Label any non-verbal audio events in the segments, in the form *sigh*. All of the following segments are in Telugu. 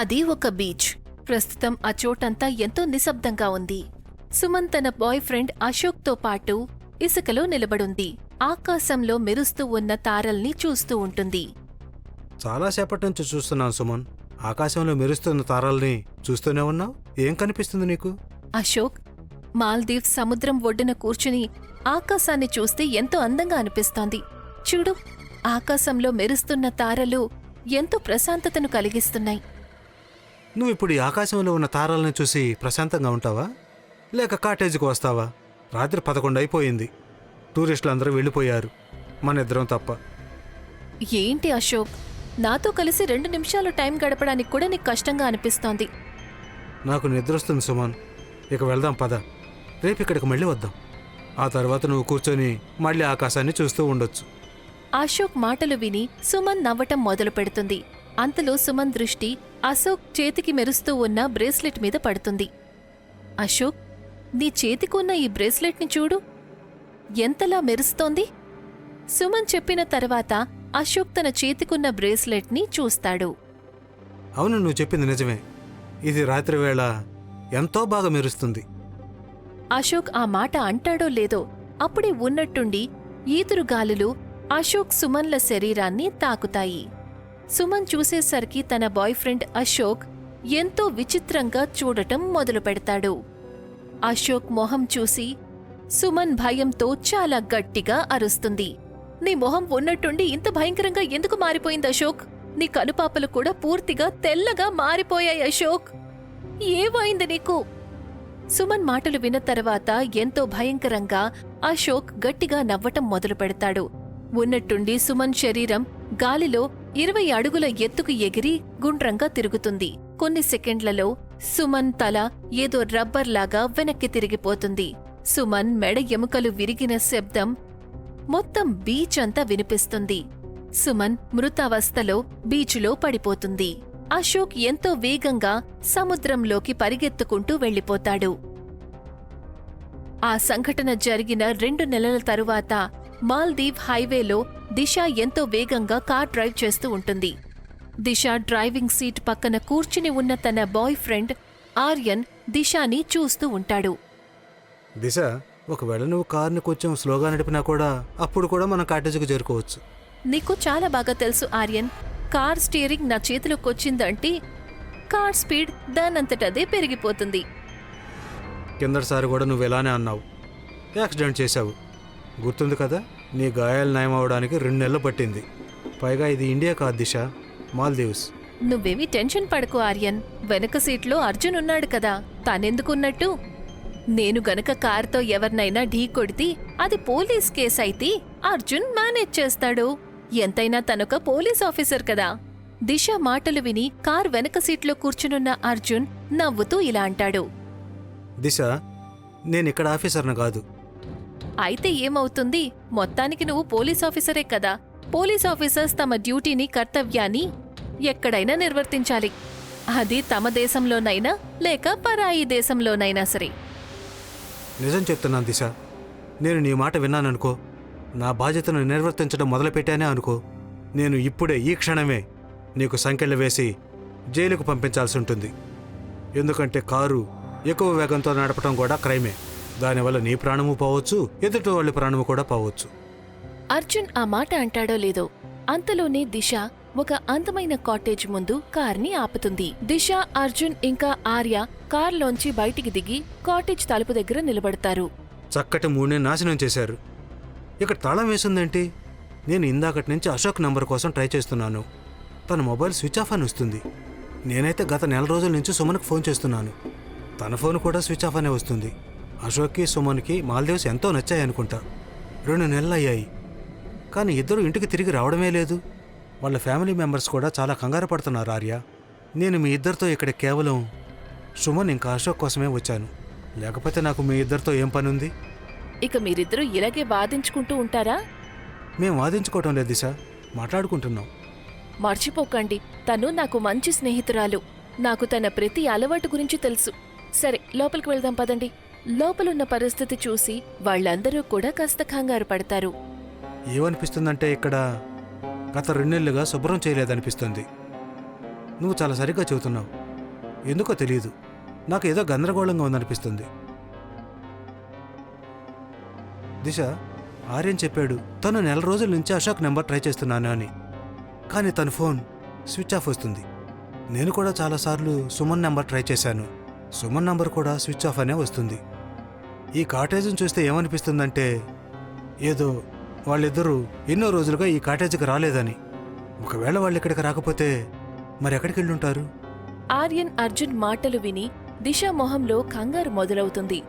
అది ఒక బీచ్. ప్రస్తుతం ఆ చోటంతా ఎంతో నిశ్శబ్దంగా ఉంది. సుమన్ తన బాయ్ ఫ్రెండ్ అశోక్తో పాటు ఇసుకలో నిలబడుంది. ఆకాశంలో మెరుస్తూ ఉన్న తారల్ని చూస్తూ ఉంటుంది. చాలాసేపటి నుంచి చూస్తున్నాను సుమన్. ఆకాశంలో మెరుస్తున్న తారల్ని చూస్తూనే ఉన్నావు? ఏం కనిపిస్తుంది నీకు? అశోక్ మాల్దీవ్ సముద్రం ఒడ్డున కూర్చుని ఆకాశాన్ని చూస్తే ఎంతో అందంగా అనిపిస్తోంది. చూడు ఆకాశంలో మెరుస్తున్న తారలు ఎంతో ప్రశాంతతను కలిగిస్తున్నాయి. నువ్వు ఇప్పుడు ఈ ఆకాశంలో ఉన్న తారల్ని చూసి ప్రశాంతంగా ఉంటావా? లేక కాటేజీకి వస్తావా? రాత్రి పదకొండు అయిపోయింది. టూరిస్టులందరూ వెళ్ళిపోయారు. మన ఇద్దరం తప్ప. ఏంటి అశోక్? నాతో కలిసి రెండు నిమిషాలు టైం గడపడానికి కూడా నీకు కష్టంగా అనిపిస్తోంది. నాకు నిద్ర వస్తుంది సుమన్. ఇక వెళ్దాం పద. రేపు ఇక్కడికి మళ్ళీ వద్దాం. ఆ తర్వాత నువ్వు కూర్చొని మళ్ళీ ఆకాశాన్ని చూస్తూ ఉండొచ్చు. అశోక్ మాటలు విని సుమన్ నవ్వటం మొదలు పెడుతుంది అంతలో సుమన్ దృష్టి అశోక్ చేతికి మెరుస్తూ ఉన్న బ్రేస్లెట్ మీద పడుతుంది. అశోక్ నీ చేతికున్న ఈ బ్రేస్లెట్ని చూడు. ఎంతలా మెరుస్తోంది. సుమన్ చెప్పిన తర్వాత అశోక్ తన చేతికున్న బ్రేస్లెట్ని చూస్తాడు. అవును నువ్వు చెప్పింది నిజమే. ఇది రాత్రి వేళ ఎంతో బాగా మెరుస్తుంది. అశోక్ ఆ మాట అంటాడో లేదో అప్పుడే ఉన్నట్టుండి ఈదురు గాలులు అశోక్ సుమన్ల శరీరాన్ని తాకుతాయి. సుమన్ చూసేసరికి తన బాయ్ ఫ్రెండ్ అశోక్ ఎంతో విచిత్రంగా చూడటం మొదలు పెడతాడు అశోక్ మొహం చూసి సుమన్ భయంతో చాలా గట్టిగా అరుస్తుంది. నీ మొహం ఉన్నట్టుండి ఇంత భయంకరంగా ఎందుకు మారిపోయింది అశోక్? నీ కనుపాపలు కూడా పూర్తిగా తెల్లగా మారిపోయాయి అశోక్. ఏమైంది నీకు? సుమన్ మాటలు విన్న తర్వాత ఎంతో భయంకరంగా అశోక్ గట్టిగా నవ్వటం మొదలు పెడతాడు ఉన్నట్టుండి సుమన్ శరీరం గాలిలో ఇరవై అడుగుల ఎత్తుకు ఎగిరి గుండ్రంగా తిరుగుతుంది. కొన్ని సెకండ్లలో సుమన్ తల ఏదో రబ్బర్లాగా వెనక్కి తిరిగిపోతుంది. సుమన్ మెడ ఎముకలు విరిగిన శబ్దం మొత్తం బీచ్ అంతా వినిపిస్తుంది. సుమన్ మృతావస్థలో బీచ్లో పడిపోతుంది. అశోక్ ఎంతో వేగంగా సముద్రంలోకి పరిగెత్తుకుంటూ వెళ్ళిపోతాడు. ఆ సంఘటన జరిగిన రెండు నెలల తరువాత మాల్దీవ్ హైవేలో దిశ ఎంతో వేగంగా కార్ డ్రైవ్ చేస్తూ ఉంటుంది. దిశ డ్రైవింగ్ సీట్ పక్కన కూర్చుని ఉన్న తన బాయ్ ఫ్రెండ్ ఆర్యన్ దిశాని చూస్తూ ఉంటాడు. దిశ ఒకవేళ నువ్వు కార్ని కొంచెం స్లోగా నడిపినా కూడా అప్పుడు కూడా మనం కాటేజీకి చేరుకోవచ్చు. నీకు చాలా బాగా తెలుసు ఆర్యన్. కార్ స్టీరింగ్ నా చేతిలోకొచ్చిందంటే కార్ స్పీడ్ దానంతటదే పెరిగిపోతుంది. కిందటిసారి కూడా నువ్వు ఇలానే అన్నావు. యాక్సిడెంట్ చేశావు. గుర్తుంది కదా? నీ గాయాలు నయం అవడానికి రెండు నెలలు పట్టింది. పైగా ఇది ఇండియా కాదు దిశ. మాల్దీవ్స్. నువ్వేమీ టెన్షన్ పడకు ఆర్యన్. వెనక సీట్లో అర్జున్ ఉన్నాడు కదా. తానెందుకున్నట్టు? నేను గనక కారుతో ఎవరినైనా ఢీ కొడితే అది పోలీస్ కేస్ అయితే అర్జున్ మేనేజ్ చేస్తాడు. ఎంతైనా తనొక పోలీస్ ఆఫీసర్ కదా. దిశ మాటలు విని కార్ వెనక సీట్లో కూర్చునున్న అర్జున్ నవ్వుతూ ఇలా అంటాడు. దిశ నేను ఇక్కడ ఆఫీసర్ను కాదు. అయితే ఏమవుతుంది? మొత్తానికి నువ్వు పోలీస్ ఆఫీసరే కదా. పోలీస్ ఆఫీసర్స్ తమ డ్యూటీని కర్తవ్యాన్ని ఎక్కడైనా నిర్వర్తించాలి. అది తమ దేశంలోనైనా లేక పరాయి దేశంలోనైనా సరే. నిజం చెప్తున్నాను దిశ. నేను నీ మాట విన్నాననుకో. నా బాధ్యతను నిర్వర్తించడం మొదలుపెట్టానే అనుకో. నేను ఇప్పుడే ఈ క్షణమే నీకు సంఖ్యలు వేసి జైలుకు పంపించాల్సి ఉంటుంది. ఎందుకంటే కారు ఎక్కువ వేగంతో నడపడం కూడా క్రైమే. దానివల్ల నీ ప్రాణము పోవచ్చు ఎదుటి వాళ్ళ ప్రాణము కూడా పోవచ్చు. అర్జున్ ఆ మాట అంటాడో లేదో అంతలోనే దిశ ఒక అందమైన కాటేజ్ ముందు కార్ని ఆపుతుంది. దిశ అర్జున్ ఇంకా ఆర్య కార్లోంచి బయటికి దిగి కాటేజ్ తలుపు దగ్గర నిలబడతారు. చక్కటి మూడుని నాశనం చేశారు. ఇక్కడ తాళం వేసిందేంటి? నేను ఇందాకటి నుంచి అశోక్ నంబర్ కోసం ట్రై చేస్తున్నాను. తన మొబైల్ స్విచ్ ఆఫ్ అని వస్తుంది. నేనైతే గత నెల రోజుల నుంచి సుమన్కి ఫోన్ చేస్తున్నాను. తన ఫోన్ కూడా స్విచ్ ఆఫ్ అనే వస్తుంది. అశోక్కి సుమన్కి మాల్దీవ్స్ ఎంతో నచ్చాయనుకుంటా రెండు నెలలు అయ్యాయి. కానీ ఇద్దరు ఇంటికి తిరిగి రావడమే లేదు. వాళ్ళ ఫ్యామిలీ మెంబర్స్ కూడా చాలా కంగారు పడుతున్నారు ఆర్య. నేను మీ ఇద్దరితో ఇక్కడ కేవలం సుమన్ ఇంకా అశోక్ కోసమే వచ్చాను. లేకపోతే నాకు మీ ఇద్దరితో ఏం పని ఉంది ఇక మీరిద్దరూ ఇలాగే వాదించుకుంటూ ఉంటారా? మేం వాదించుకోవటం లేదు దిశ. మాట్లాడుకుంటున్నాం. మర్చిపోకండి. తను నాకు మంచి స్నేహితురాలు. నాకు తన ప్రతి అలవాటు గురించి తెలుసు. సరే లోపలికి వెళ్దాం పదండి. లోపలున్న పరిస్థితి చూసి వాళ్ళందరూ కూడా కాస్త కంగారు పడతారు. ఏమనిపిస్తుందంటే ఇక్కడ గత రెండేళ్ళుగా శుభ్రం చేయలేదనిపిస్తుంది. నువ్వు చాలా సరిగ్గా చెబుతున్నావు. ఎందుకో తెలియదు. నాకు ఏదో గందరగోళంగా ఉందనిపిస్తుంది. దిశ ఆర్యన్ చెప్పాడు తను నెల రోజుల నుంచి అశోక్ నెంబర్ ట్రై చేస్తున్నాను అని. కానీ తన ఫోన్ స్విచ్ ఆఫ్ వస్తుంది. నేను కూడా చాలాసార్లు సుమన్ నెంబర్ ట్రై చేశాను. సుమన్ నంబర్ కూడా స్విచ్ ఆఫ్ అనే వస్తుంది. ఈ కాటేజ్ని చూస్తే ఏమనిపిస్తుందంటే ఏదో వాళ్ళిద్దరూ ఎన్నో రోజులుగా ఈ కాటేజీకి రాలేదని. ఒకవేళ వాళ్ళు ఇక్కడికి రాకపోతే మరి ఎక్కడికి వెళ్ళుంటారు ఆర్యన్ అర్జున్ మాటలు విని దిశ మొహంలో కంగారు మొదలవుతుంది.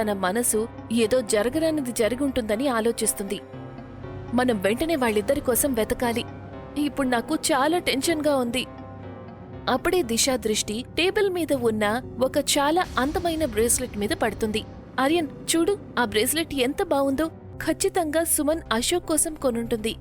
తన మనసు ఏదో జరగరానిది జరిగుంటుందని ఆలోచిస్తుంది. మనం వెంటనే వాళ్ళిద్దరి కోసం వెతకాలి. ఇప్పుడు నాకు చాలా టెన్షన్గా ఉంది. అప్పుడే దిశ దృష్టి టేబుల్ మీద ఉన్న ఒక చాలా అందమైన బ్రేస్లెట్ మీద పడుతుంది. ఆర్యన్ చూడు ఆ బ్రేస్లెట్ ఎంత బావుందో ఖచ్చితంగా సుమన్ అశోక్ కోసం కొనుంటుంది.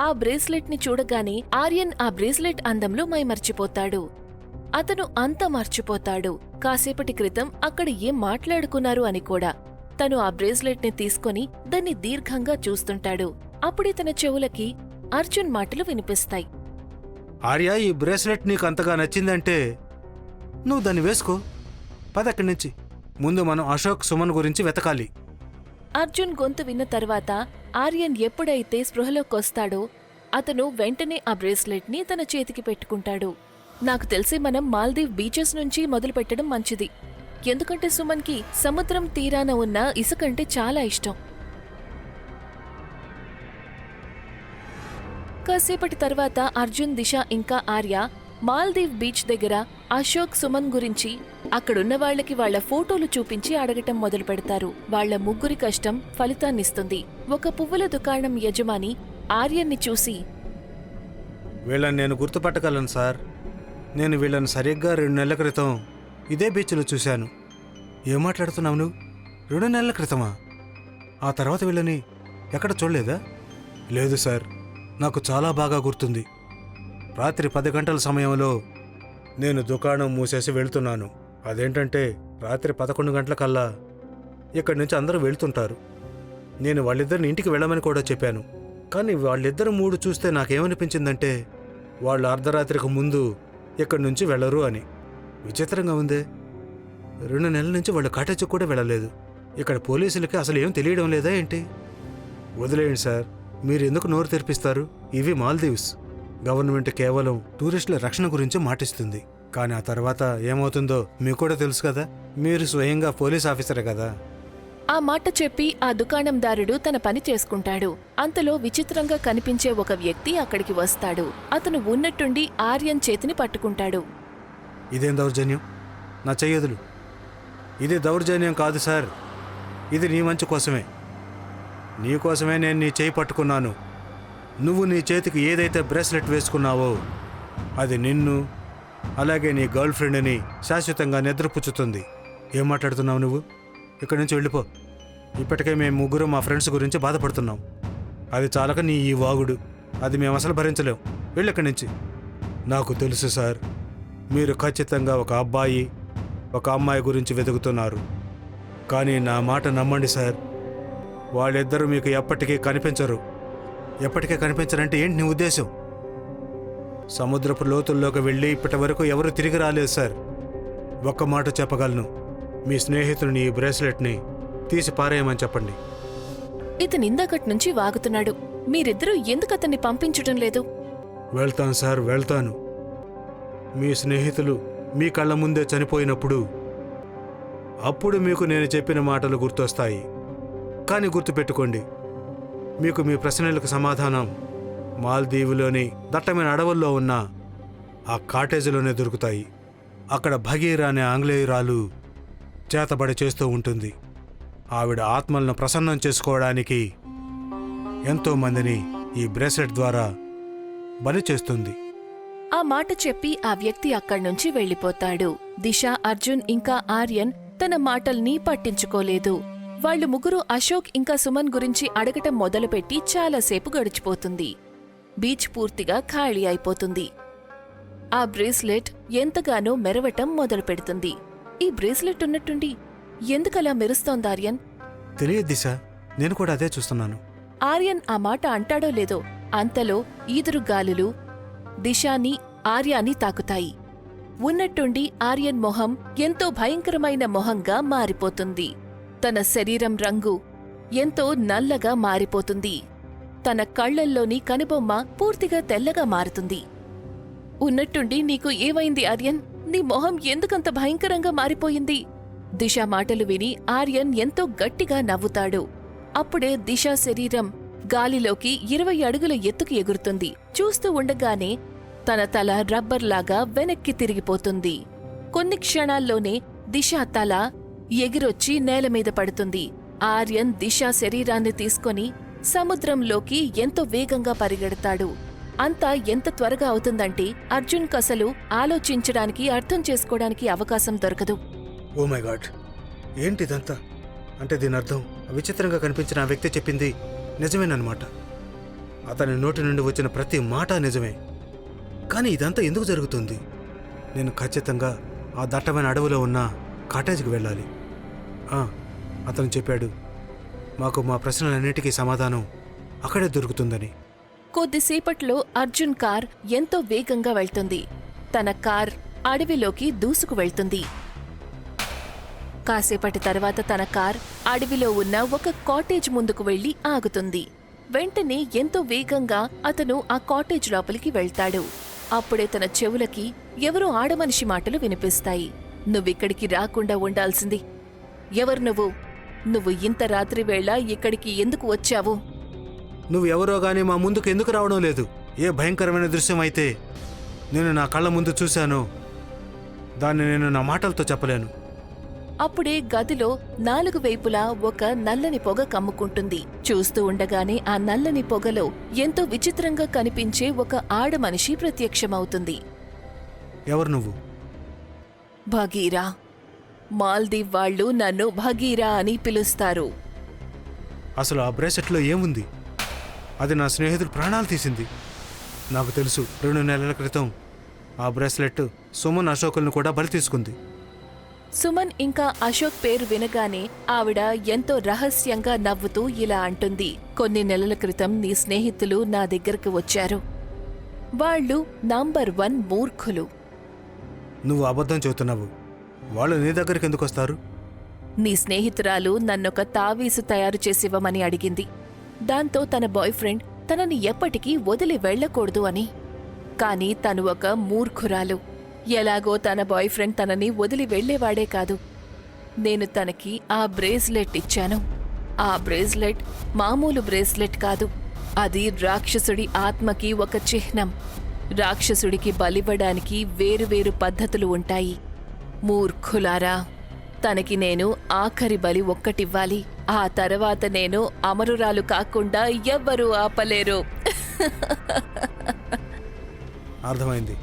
ఆ బ్రేస్లెట్ని చూడగానే ఆర్యన్ ఆ బ్రేస్లెట్ అందంలో మైమర్చిపోతాడు. అతను అంత మర్చిపోతాడు. కాసేపటి క్రితం అక్కడ ఏం మాట్లాడుకున్నారు అని కూడా. తను ఆ బ్రేస్లెట్ని తీసుకొని దాన్ని దీర్ఘంగా చూస్తుంటాడు. అప్పుడే తన చెవులకి అర్జున్ మాటలు వినిపిస్తాయి. ఆర్య ఈ బ్రేస్లెట్ నీకు అంతగా నచ్చిందంటే నువ్వు దాన్ని వేసుకో. పదక్కడి నుంచి. ముందు మనం అశోక్ సుమన్ గురించి వెతకాలి. అర్జున్ గొంతు విన్న తర్వాత ఆర్యన్ ఎప్పుడైతే స్పృహలోకొస్తాడో అతను వెంటనే ఆ బ్రేస్లెట్ని తన చేతికి పెట్టుకుంటాడు. నాకు తెలిసి మనం మాల్దీవ్ బీచెస్ నుంచి మొదలు పెట్టడం మంచిది. ఎందుకంటే సుమన్కి సముద్రం తీరాన ఉన్న ఇసుకంటే చాలా ఇష్టం. కాసేపటి తర్వాత అర్జున్ దిశ ఇంకా ఆర్య మాల్దీవ్ బీచ్ దగ్గర అశోక్ సుమన్ గురించి అక్కడున్న వాళ్ళకి వాళ్ళ ఫోటోలు చూపించి అడగటం మొదలు పెడతారు. వాళ్ళ ముగ్గురి కష్టం ఫలితాన్నిస్తుంది. ఒక పువ్వుల దుకాణం యజమాని ఆర్యన్ని చూసి వీళ్ళని నేను గుర్తుపట్టగలను సార్. నేను వీళ్ళని సరిగ్గా రెండు నెలల క్రితం ఇదే బీచ్లో చూశాను. ఏం మాట్లాడుతున్నావు నువ్వు? రెండు నెలల క్రితమా? ఆ తర్వాత వీళ్ళని ఎక్కడ చూడలేదా? లేదు సార్. నాకు చాలా బాగా గుర్తుంది. రాత్రి పది గంటల సమయంలో నేను దుకాణం మూసేసి వెళ్తున్నాను. అదేంటంటే రాత్రి పదకొండు గంటలకల్లా ఇక్కడి నుంచి అందరూ వెళ్తుంటారు. నేను వాళ్ళిద్దరిని ఇంటికి వెళ్ళమని కూడా చెప్పాను. కానీ వాళ్ళిద్దరు మూడు చూస్తే నాకేమనిపించిందంటే వాళ్ళు అర్ధరాత్రికి ముందు ఇక్కడి నుంచి వెళ్ళరు అని. విచిత్రంగా ఉందే. రెండు నెలల నుంచి వాళ్ళు కాటేజీకి కూడా వెళ్ళలేదు. ఇక్కడ పోలీసులకి అసలు ఏం తెలియడం లేదా ఏంటి? వదిలేయండి సార్. మీరు ఎందుకు నోరు తెరిపిస్తారు? ఇవి మాల్దీవ్స్. గవర్నమెంట్ కేవలం టూరిస్టుల రక్షణ గురించి మాటిస్తుంది. కానీ ఆ తర్వాత ఏమవుతుందో మీకు కూడా తెలుసు కదా. మీరు స్వయంగా పోలీస్ ఆఫీసరే కదా. ఆ మాట చెప్పి ఆ దుకాణందారుడు తన పని చేసుకుంటాడు. అంతలో విచిత్రంగా కనిపించే ఒక వ్యక్తి అక్కడికి వస్తాడు. అతను ఉన్నట్టుండి ఆర్యన్ చేతిని పట్టుకుంటాడు. ఇదేం దౌర్జన్యం? నా చెయ్యదులు ఇది దౌర్జన్యం కాదు సార్. ఇది నీ మంచి కోసమే. నీ కోసమే నేను నీ చేయి పట్టుకున్నాను. నువ్వు నీ చేతికి ఏదైతే బ్రేస్లెట్ వేసుకున్నావో అది నిన్ను అలాగే నీ గర్ల్ ఫ్రెండ్ని శాశ్వతంగా నిద్రపుచ్చుతుంది. ఏం మాట్లాడుతున్నావు నువ్వు? ఇక్కడి నుంచి వెళ్ళిపో. ఇప్పటికే మేము ముగ్గురు మా ఫ్రెండ్స్ గురించి బాధపడుతున్నాం. అది చాలక నీ ఈ వాగుడు. అది మేము అసలు భరించలేం. వెళ్ళి ఇక్కడి నుంచి. నాకు తెలుసు సార్ మీరు ఖచ్చితంగా ఒక అబ్బాయి ఒక అమ్మాయి గురించి వెతుకుతున్నారు. కానీ నా మాట నమ్మండి సార్. వాళ్ళిద్దరూ మీకు ఎప్పటికీ కనిపించరు. ఎప్పటికీ కనిపించరంటే ఏంటి నీ ఉద్దేశం? సముద్రపు లోతుల్లోకి వెళ్ళి ఇప్పటి వరకు ఎవరు తిరిగి రాలేదు సార్. ఒక్క మాట చెప్పగలను. మీ స్నేహితుడిని ఈ బ్రేస్లెట్ని తీసి పారేయమని చెప్పండి. ఇతను ఇందాకటి నుంచి వాగుతున్నాడు. మీరిద్దరూ ఎందుకు అతన్ని పంపించటం లేదు? వెళ్తాను సార్ వెళ్తాను. మీ స్నేహితులు మీ కళ్ళ ముందే చనిపోయినప్పుడు అప్పుడు మీకు నేను చెప్పిన మాటలు గుర్తొస్తాయి. కానీ గుర్తుపెట్టుకోండి. మీకు మీ ప్రశ్నలకు సమాధానం మాల్దీవులోని దట్టమైన అడవుల్లో ఉన్న ఆ కాటేజీలోనే దొరుకుతాయి. అక్కడ భగీర అనే ఆంగ్లేయురాలు చేతబడి చేస్తూ ఉంటుంది. ఆవిడ ఆత్మలను ప్రసన్నం చేసుకోవడానికి ఎంతోమందిని ఈ బ్రేస్లెట్ ద్వారా బలి చేస్తుంది. ఆ మాట చెప్పి ఆ వ్యక్తి అక్కడి నుంచి వెళ్ళిపోతాడు. దిశ అర్జున్ ఇంకా ఆర్యన్ తన మాటల్ని పట్టించుకోలేదు. వాళ్ళు ముగ్గురు అశోక్ ఇంకా సుమన్ గురించి అడగటం మొదలుపెట్టి చాలాసేపు గడిచిపోతుంది. బీచ్ పూర్తిగా ఖాళీ అయిపోతుంది. ఆ బ్రేస్లెట్ ఎంతగానో మెరవటం మొదలు పెడుతుంది ఈ బ్రేస్లెట్ ఉన్నట్టుండి ఎందుకలా మెరుస్తోంది ఆర్యన్? తెలియదు దిశ. నేను కూడా అదే చూస్తున్నాను. ఆర్యన్ ఆ మాట అంటాడో లేదో అంతలో ఈదురు గాలులు దిశాని ఆర్యాని తాకుతాయి. ఉన్నట్టుండి ఆర్యన్ మొహం ఎంతో భయంకరమైన మొహంగా మారిపోతుంది. తన శరీరం రంగు ఎంతో నల్లగా మారిపోతుంది. తన కళ్ళల్లోని కనుబొమ్మ పూర్తిగా తెల్లగా మారుతుంది. ఉన్నట్టుండి నీకు ఏమైంది ఆర్యన్? నీ మొహం ఎందుకంత భయంకరంగా మారిపోయింది? దిశ మాటలు విని ఆర్యన్ ఎంతో గట్టిగా నవ్వుతాడు. అప్పుడే దిశ శరీరం గాలిలోకి ఇరవై అడుగుల ఎత్తుకు ఎగురుతుంది. చూస్తూ ఉండగానే తన తల రబ్బర్లాగా వెనక్కి తిరిగిపోతుంది. కొన్ని క్షణాల్లోనే దిశ తల ఎగిరొచ్చి నేల మీద పడుతుంది. ఆర్యన్ దిశ శరీరాన్ని తీసుకొని సముద్రంలోకి ఎంతో వేగంగా పరిగెడతాడు. అంతా ఎంత త్వరగా అవుతుందంటే అర్జున్ కసలు ఆలోచించడానికి అర్థం చేసుకోవడానికి అవకాశం దొరకదు. Oh my God! ఏంటి ఇదంతా అంటే దీని అర్థం విచిత్రంగా కనిపించిన ఆ వ్యక్తి చెప్పింది నిజమేనమాట అతని నోటి నుండి వచ్చిన ప్రతి మాట నిజమే. కానీ ఇదంతా ఎందుకు జరుగుతుంది? నేను ఖచ్చితంగా ఆ దట్టమైన అడవిలో ఉన్న కాటేజ్కి వెళ్ళాలి. అతను చెప్పాడు మాకు మా ప్రశ్నలన్నిటికీ సమాధానం అక్కడే దొరుకుతుందని. కొద్దిసేపట్లో అర్జున్ కార్ ఎంతో వేగంగా వెళ్తుంది. తన కార్ అడవిలోకి దూసుకు వెళ్తుంది. కాసేపటి తర్వాత తన కార్ అడవిలో ఉన్న ఒక కాటేజ్ ముందుకు వెళ్ళి ఆగుతుంది. వెంటనే ఎంతో వేగంగా అతను ఆ కాటేజ్ లోపలికి వెళ్తాడు. అప్పుడే తన చెవులకి ఎవరో ఆడమనిషి మాటలు వినిపిస్తాయి. నువ్విక్కడికి రాకుండా ఉండాల్సింది ఎవరు నువ్వు? నువ్వు ఇంత రాత్రి వేళ ఇక్కడికి ఎందుకు వచ్చావు? నువ్వు ఎవరో గానీ మా ముందుకు ఎందుకు రావడం లేదు? ఏ భయంకరమైన దృశ్యం అయితే నేను నా కళ్ళ ముందు చూశానో. దాన్ని నేను నా మాటలతో చెప్పలేను. అప్పుడే గదిలో నాలుగు వైపులా ఒక నల్లని పొగ కమ్ముకుంటుంది. చూస్తూ ఉండగానే ఆ నల్లని పొగలో ఎంతో విచిత్రంగా కనిపించే ఒక ఆడమనిషి ప్రత్యక్షమవుతుంది. ఎవరు నువ్వు? భగీరా! మాల్దీవ్ వాళ్ళు నన్ను భగీరా అని పిలుస్తారు. అసలు ఆ బ్రేసెట్లో ఏముంది? అది నా స్నేహితుడు ప్రాణాలు తీసింది. నాకు తెలుసు రెండు నెలల క్రితం ఆ బ్రేస్లెట్ సుమన్ అశోకులను కూడా బలి తీసుకుంది. సుమన్ ఇంకా అశోక్ పేరు వినగానే ఆవిడ ఎంతో రహస్యంగా నవ్వుతూ ఇలా అంటుంది కొన్ని నెలల క్రితం నీ స్నేహితులు నా దగ్గరకు వచ్చారు. వాళ్ళు నంబర్ వన్ మూర్ఖులు. నువ్వు అబద్ధం చెబుతున్నావు. వాళ్ళు నీ దగ్గరికి ఎందుకు వస్తారు? నీ స్నేహితురాలు నన్నొక తావీసు తయారు చేసివ్వమని అడిగింది. దాంతో తన బాయ్ ఫ్రెండ్ తనని ఎప్పటికీ వదిలి వెళ్ళకూడదు అని. కాని తను ఒక మూర్ఖురాలు. ఎలాగో తన బాయ్ ఫ్రెండ్ తనని వదిలి వెళ్ళేవాడే కాదు. నేను తనకి ఆ బ్రేస్లెట్ ఇచ్చాను. ఆ బ్రేస్లెట్ మామూలు బ్రేస్లెట్ కాదు. అది రాక్షసుడి ఆత్మకి ఒక చిహ్నం. రాక్షసుడికి బలివ్వడానికి వేరువేరు పద్ధతులు ఉంటాయి. మూర్ఖులారా తనకి నేను ఆఖరి బలి ఒక్కటివ్వాలి. ఆ తర్వాత నేను అమరురాలు కాకుండా ఎవ్వరూ ఆపలేరు. *laughs* అర్థమైంది.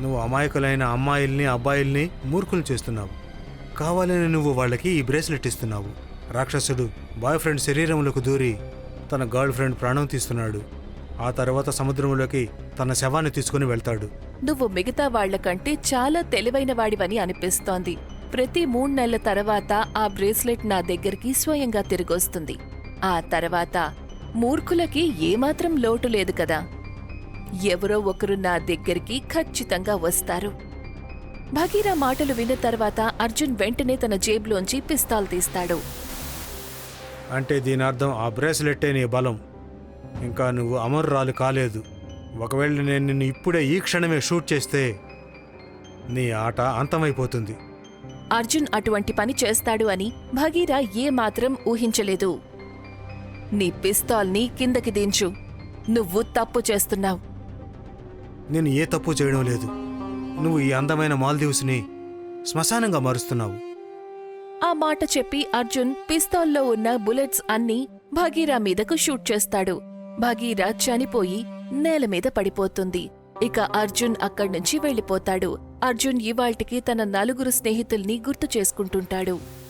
నువ్వు అమాయకులైన అమ్మాయిల్ని అబ్బాయిల్ని మూర్ఖులు చేస్తున్నావు. కావాలని నువ్వు వాళ్ళకి ఈ బ్రేస్లెట్ ఇస్తున్నావు. రాక్షసుడు బాయ్ ఫ్రెండ్ శరీరంలోకి దూరి తన గర్ల్ ఫ్రెండ్ ప్రాణం తీస్తున్నాడు. ఆ తర్వాత సముద్రంలోకి తన శవాన్ని తీసుకుని వెళ్తాడు. నువ్వు మిగతా వాళ్ళకంటే చాలా తెలివైన వాడివని అనిపిస్తోంది. ప్రతి మూడు నెలల తర్వాత ఆ బ్రేస్లెట్ నా దగ్గరికి స్వయంగా తిరిగొస్తుంది. ఆ తర్వాత మూర్ఖులకి ఏమాత్రం లోటు లేదు కదా. ఎవరో ఒకరు నా దగ్గరికి ఖచ్చితంగా వస్తారు. భగీరా మాటలు విన్న తర్వాత అర్జున్ వెంటనే తన జేబులోంచి పిస్తాల్ తీస్తాడు. అంటే దీని అర్థం ఆ బ్రేస్లెట్టే నీ బలం. ఇంకా నువ్వు అమరురాలు కాలేదు. ఒకవేళ నేను నిన్ను ఇప్పుడే ఈ క్షణమే షూట్ చేస్తే నీ ఆట అంతమైపోతుంది. అర్జున్ అటువంటి పని చేస్తాడు అని భగీరా ఏమాత్రం ఊహించలేదు. నీ పిస్తాల్ని కిందకి దించు. నువ్వు తప్పు చేస్తున్నావు. నేను ఏ తప్పు చేయడం లేదు. నువ్వు ఈ అందమైన మాల్దీవ్స్ని శ్మశానంగా మారుస్తున్నావు. ఆ మాట చెప్పి అర్జున్ పిస్తాల్లో ఉన్న బుల్లెట్స్ అన్నీ భగీరా మీదకు షూట్ చేస్తాడు. భగీరా చనిపోయి నేల మీద పడిపోతుంది. ఇక అర్జున్ అక్కడ్నుంచి వెళ్ళిపోతాడు. అర్జున్ ఇవాల్టికి తన నలుగురు స్నేహితుల్ని గుర్తు చేసుకుంటుంటాడు.